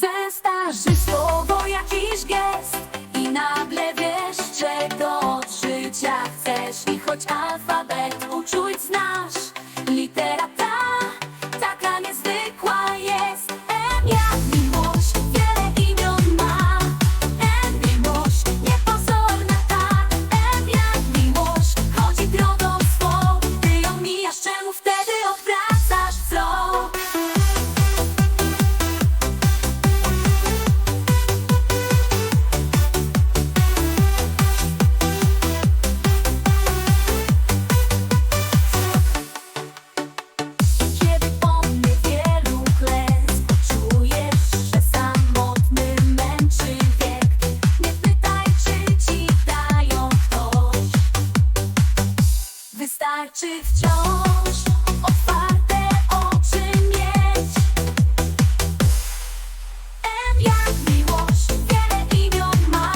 Zestarzy słowo jakiś gest I nagle wiesz, czego od życia chcesz. I choć alfabet uczuć znasz Litera Wystarczy wciąż otwarte oczy mieć? M jak miłość, wiele imion ma.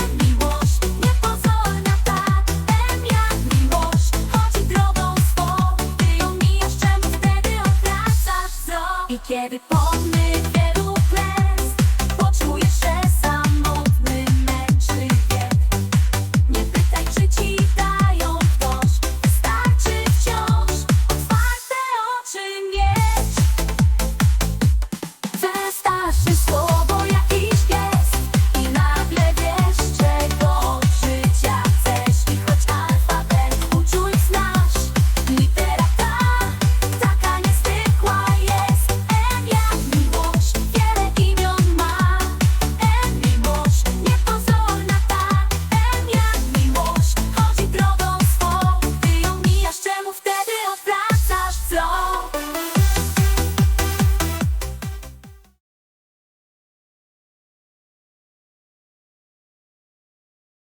M miłość, niepozorna tak M jak miłość, chodzi drogą swą. Ty ją mijasz, czemu wtedy odwracasz wzrok? I kiedy pomny